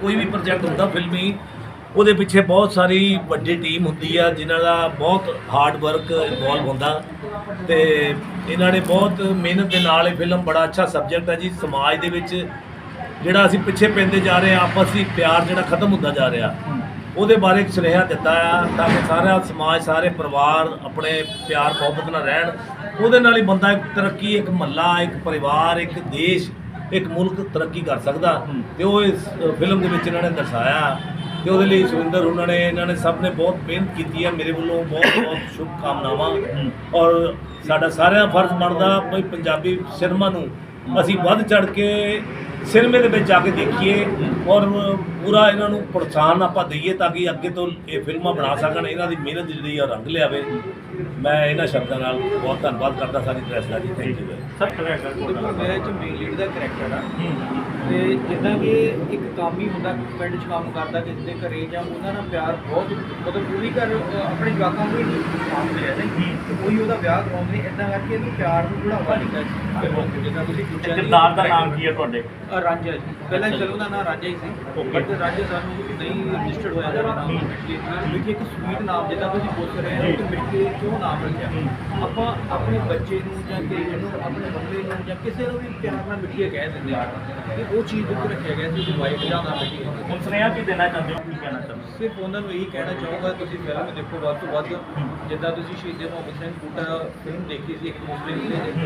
ਕੋਈ ਵੀ ਪ੍ਰੋਜੈਕਟ ਹੁੰਦਾ ਫਿਲਮੀ, ਉਹਦੇ ਪਿੱਛੇ ਬਹੁਤ ਸਾਰੀ ਵੱਡੀ ਟੀਮ ਹੁੰਦੀ ਆ, ਜਿਨ੍ਹਾਂ ਦਾ ਬਹੁਤ ਹਾਰਡ ਵਰਕ ਇਨਵੋਲਵ ਹੁੰਦਾ। ਤੇ ਇਹਨਾਂ ਨੇ ਬਹੁਤ ਮਿਹਨਤ ਦੇ ਨਾਲ ਇਹ ਫਿਲਮ ਬੜਾ ਅੱਛਾ ਸਬਜੈਕਟ ਹੈ ਜੀ, ਸਮਾਜ ਦੇ ਵਿੱਚ ਜਿਹੜਾ ਅਸੀਂ ਪਿੱਛੇ ਪੈਂਦੇ ਜਾ ਰਹੇ ਆ ਆਪਸੀ ਪਿਆਰ ਜਿਹੜਾ ਖਤਮ ਹੁੰਦਾ ਜਾ ਰਿਹਾ। ਉਹਦੇ ਬਾਰੇ ਇੱਕ ਸੁਨੇਹਾ ਦਿੱਤਾ ਆ, ਤਾਂ ਕਿ ਸਾਰਾ ਸਮਾਜ, ਸਾਰੇ ਪਰਿਵਾਰ ਆਪਣੇ ਪਿਆਰ ਮੁਹੱਬਤ ਨਾਲ ਰਹਿਣ। ਉਹਦੇ ਨਾਲ ਹੀ ਬੰਦਾ ਇੱਕ ਤਰੱਕੀ, ਇੱਕ ਮਹੱਲਾ, ਇੱਕ ਪਰਿਵਾਰ, ਇੱਕ ਦੇਸ਼ ਇੱਕ ਮੁਲਕ ਤਰੱਕੀ ਕਰ ਸਕਦਾ। ਤੇ ਉਹ ਇਸ ਫਿਲਮ ਦੇ ਵਿੱਚ ਇਹਨਾਂ ਨੇ ਦਰਸਾਇਆ। ਤੇ ਉਹਦੇ ਲਈ ਸੁਰਿੰਦਰ ਉਹਨਾਂ ਨੇ ਇਹਨਾਂ ਨੇ ਸਭ ਨੇ ਬਹੁਤ ਮਿਹਨਤ ਕੀਤੀ ਹੈ। ਮੇਰੇ ਵੱਲੋਂ ਬਹੁਤ ਬਹੁਤ ਸ਼ੁਭ ਕਾਮਨਾਵਾਂ ਔਰ ਸਾਡਾ ਸਾਰਿਆਂ ਦਾ ਫਰਜ਼ ਬਣਦਾ ਵੀ ਪੰਜਾਬੀ ਸਿਨੇਮਾ ਨੂੰ ਅਸੀਂ ਵੱਧ ਚੜ ਕੇ ਸਿਨੇਮੇ ਦੇ ਵਿੱਚ ਜਾ ਕੇ ਦੇਖੀਏ ਔਰ ਪੂਰਾ ਇਹਨਾਂ ਨੂੰ ਪ੍ਰੋਤਸਾਹਨ ਆਪਾਂ ਦਈਏ ਤਾਂ ਕਿ ਅੱਗੇ ਤੋਂ ਇਹ ਫਿਲਮਾਂ ਬਣਾ ਸਕਣ ਇਹਨਾਂ ਦੀ ਮਿਹਨਤ ਜਿਹੜੀ ਆ ਰੰਗ ਲਿਆਵੇ। ਮੈਂ ਇਹਨਾਂ ਸ਼ਬਦਾਂ ਨਾਲ ਬਹੁਤ ਧੰਨਵਾਦ ਕਰਦਾ ਸਾਰੀ ਪ੍ਰੈਸ ਦਾ ਜੀ ਥੈਂਕ ਯੂ ਸਰ ਕਰੈਕਟਰ ਮੇਰੇ ਚ ਮੇਨ ਲੀਡ ਦਾ ਕਰੈਕਟਰ ਆ ਤੇ ਜਿੱਦਾਂ ਕਿ ਇੱਕ ਕੰਮ ਹੀ ਹੁੰਦਾ ਪਿੰਡ 'ਚ ਕੰਮ ਕਰਦਾ ਕਿਸੇ ਦੇ ਘਰੇ ਜਾਂ ਉਹਨਾਂ ਨਾਲ ਪਿਆਰ ਬਹੁਤ ਮਤਲਬ ਪੂਰੀ ਘਰ ਆਪਣੇ ਜਵਾਕਾਂ ਨੂੰ ਵੀ ਸਾਂਭਦੇ ਆ ਨਹੀਂ? ਕੋਈ ਉਹਦਾ ਵਿਆਹ ਕਰਾਉਂਦੇ ਨੇ ਇਦਾਂ ਕਰਕੇ ਇਹਨੂੰ ਪਿਆਰ ਨੂੰ ਬੜਾਵਾ ਦਿੱਤਾ ਜੀ। ਜਿੱਦਾਂ ਤੁਸੀਂ ਪੁੱਛਿਆ ਕਿਰਦਾਰ ਦਾ ਨਾਮ ਕੀ ਹੈ ਤੁਹਾਡੇ? ਰਾਂਝਾ ਜੀ। ਪਹਿਲਾਂ ਫਿਲਮ ਦਾ ਨਾਮ ਰਾਂਝਾ ਹੀ ਸੀ। ਬਟ ਰਾਂਝਾ ਸਾਨੂੰ ਨਹੀਂ ਰਜਿਸਟਰਡ ਹੋਇਆ ਜਾਵੇ ਨਾਮ। ਮਿੱਠੀ ਇੱਕ ਸਵੀਟ ਨਾਮ ਜਿੱਦਾਂ ਤੁਸੀਂ ਪੁੱਛ ਰਹੇ ਹੋ ਕਿ ਮਿੱਠੀ ਕਿਉਂ ਨਾਮ ਰੱਖਿਆ। ਆਪਾਂ ਆਪਣੇ ਬੱਚੇ ਨੂੰ ਜਾਂ ਕਿਸੇ ਨੂੰ ਆਪਣੇ ਬੰਦੇ ਨੂੰ ਜਾਂ ਕਿਸੇ ਨੂੰ ਵੀ ਪਿਆਰ ਨਾਲ ਮਿੱਠੀਆ ਕਹਿ ਦਿੰਦੇ ਆ ਤੇ ਉਹ ਚੀਜ਼ ਦੇ ਉੱਤੇ ਰੱਖਿਆ ਗਿਆ ਸੀ ਕਿ ਵਾਈਫ ਦਾ ਨਾਮ ਮਿੱਠੀ ਹੁਣ ਸੁਨੇਹਾ ਕੀ ਦੇਣਾ ਚਾਹੁੰਦੇ ਹੋ? ਕੀ ਕਹਿਣਾ ਚਾਹੁੰਦੇ ਹੋ? ਸਿਰਫ ਉਹਨਾਂ ਨੂੰ ਇਹੀ ਕਹਿਣਾ ਚਾਹੂੰਗਾ ਤੁਸੀਂ ਫਿਲਮ ਦੇਖੋ ਵੱਧ ਤੋਂ ਵੱਧ। ਜਿੱਦਾਂ ਤੁਸੀਂ ਸ਼ਹੀਦ ਮੁਹੰਮਦ ਸਿੰਘ ਬੂਟਾ ਫਿਲਮ ਦੇਖੀ ਸੀ ਇੱਕ ਮੁਸਲਿਮ ਤੇ ਇੱਕ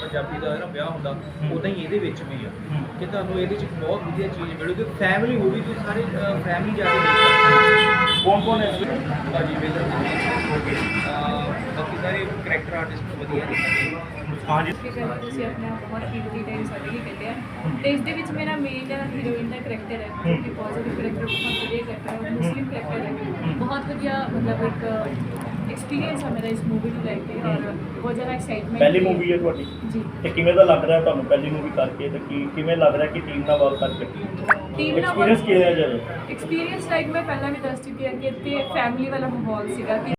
ਪੰਜਾਬੀ ਦਾ ਨਾ ਵਿਆਹ ਹੁੰਦਾ ਉਦਾਂ ਹੀ ਇਹਦੇ ਵਿੱਚ ਵੀ ਆ। ਕਿ ਤੁਹਾਨੂੰ ਇਹਦੇ 'ਚ ਇੱਕ ਬਹੁਤ ਵਧੀਆ ਚੀਜ਼ ਮਿਲੂਗੀ ਫੈਮਿਲੀ ਮੂਵੀ ਤੁਸੀਂ ਸਾਰੇ ਫੈਮਿਲੀ ਜਾ ਕੇ ਦੇਖ। ਕੌਣ ਕੌਣ ਹੈ ਵਿੱਚ? ਭਾਜੀ ਵੇਦਰ ਬਾਕੀ ਸਾਰੇ ਕਰੈਕਟਰ ਆਰਟਿਸਟ ਵਧੀਆ ਨੇ ਹਾਂ ਜੀ। ਕਿ ਜਦੋਂ ਤੁਸੀਂ ਆਪਣੇ ਆਪ ਬਹੁਤ ਕੀਮਤੀ ਟਾਈਮ ਸਾਡੇ ਲਈ ਕੱਢਿਆ। ਤੇ ਇਸ ਦੇ ਵਿੱਚ ਮੇਰਾ ਮੇਨ ਜਿਹੜਾ ਹੀਰੋਇਨ ਦਾ ਕਰੈਕਟਰ ਹੈ ਕਿ ਪੋਜ਼ਿਟਿਵ ਕਰੈਕਟਰ ਬਹੁਤ ਵਧੀਆ ਕਰੈਕਟਰ ਹੈ ਮੁਸਲਿਮ ਕਰੈਕਟਰ ਹੈ। ਬਹੁਤ ਵਧੀਆ ਮਤਲਬ ਇੱਕ ਐਕਸਪੀਰੀਅੰਸ ਹੈ ਮੇਰਾ ਇਸ ਮੂਵੀ ਨੂੰ ਲੈ ਕੇ ਔਰ ਬਹੁਤ ਜ਼ਿਆਦਾ ਐਕਸਾਈਟਮੈਂਟ ਪਹਿਲੀ ਮੂਵੀ ਹੈ। ਤੁਹਾਡੀ? ਜੀ। ਤੇ ਕਿਵੇਂ ਦਾ ਲੱਗ ਰਿਹਾ ਤੁਹਾਨੂੰ ਪਹਿਲੀ ਮੂਵੀ ਕਰਕੇ ਤੇ ਕੀ ਕਿਵੇਂ ਲੱਗ ਰਿਹਾ ਕਿ ਟੀਮ ਨਾਲ ਵਰਕ ਕਰਕੇ? ਟੀਮ ਨਾਲ ਐਕਸਪੀਰੀਅੰਸ ਕਿਵੇਂ ਹੈ ਜਰ ਐਕਸਪੀਰੀਅੰਸ ਲਾਈਕ ਮੈਂ ਪਹਿਲਾਂ ਵੀ ਦੱਸ ਚੁੱਕੀ ਹਾਂ ਕਿ ਇੱਥੇ ਫੈਮਿਲੀ ਵਾਲਾ ਮਾਹੌਲ ਸੀਗਾ ਕਿ